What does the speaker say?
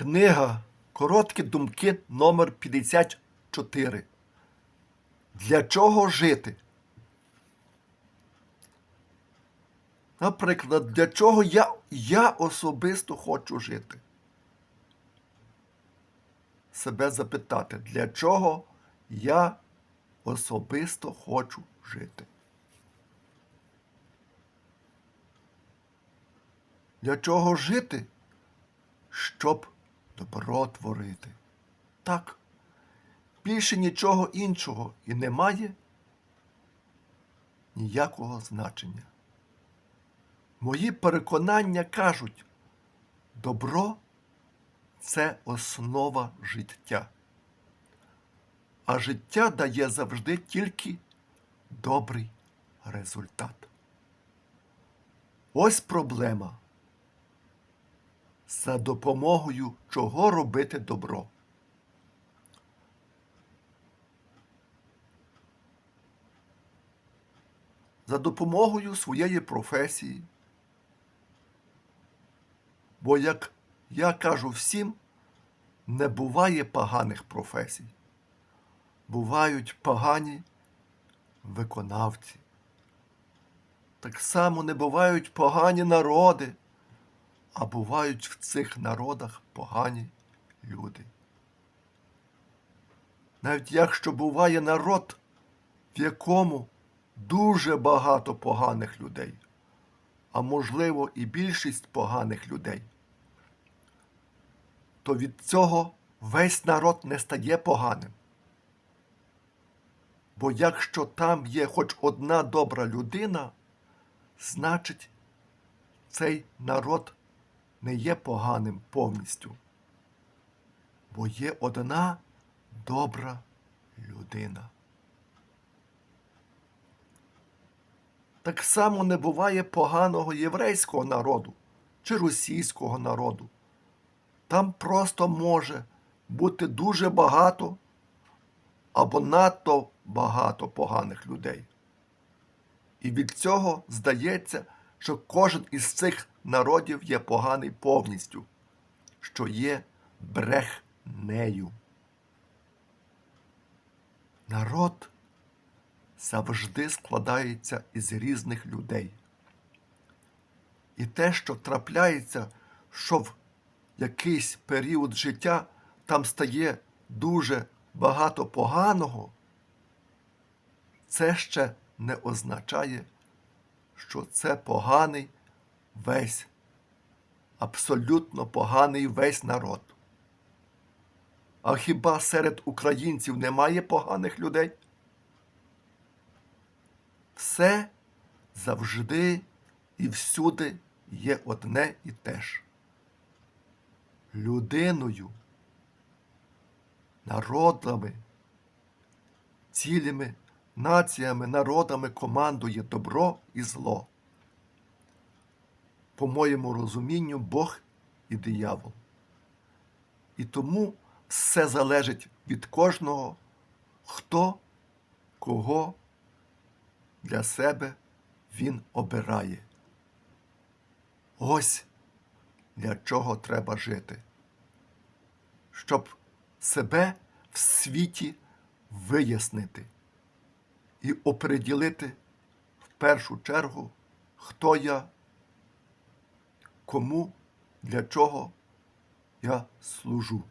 Книга Короткі думки номер 54. Для чого жити? Наприклад, для чого я, я особисто хочу жити? Себе запитати, для чого я особисто хочу жити? Для чого жити? Щоб добро творити. Так, більше нічого іншого і немає ніякого значення. Мої переконання кажуть, добро це основа життя. А життя дає завжди тільки добрий результат. Ось проблема за допомогою чого робити добро. За допомогою своєї професії. Бо, як я кажу всім, не буває поганих професій. Бувають погані виконавці. Так само не бувають погані народи а бувають в цих народах погані люди. Навіть якщо буває народ, в якому дуже багато поганих людей, а можливо і більшість поганих людей, то від цього весь народ не стає поганим. Бо якщо там є хоч одна добра людина, значить цей народ не є поганим повністю, бо є одна добра людина. Так само не буває поганого єврейського народу чи російського народу. Там просто може бути дуже багато або надто багато поганих людей. І від цього здається, що кожен із цих народів є поганий повністю, що є брехнею. Народ завжди складається із різних людей. І те, що трапляється, що в якийсь період життя там стає дуже багато поганого, це ще не означає, що це поганий весь, абсолютно поганий весь народ. А хіба серед українців немає поганих людей? Все завжди і всюди є одне і те ж. Людиною, народами, цілями, націями, народами командує добро і зло по моєму розумінню, Бог і диявол. І тому все залежить від кожного, хто кого для себе він обирає. Ось для чого треба жити, щоб себе в світі вияснити і оприділити в першу чергу, хто я кому, для чого я служу.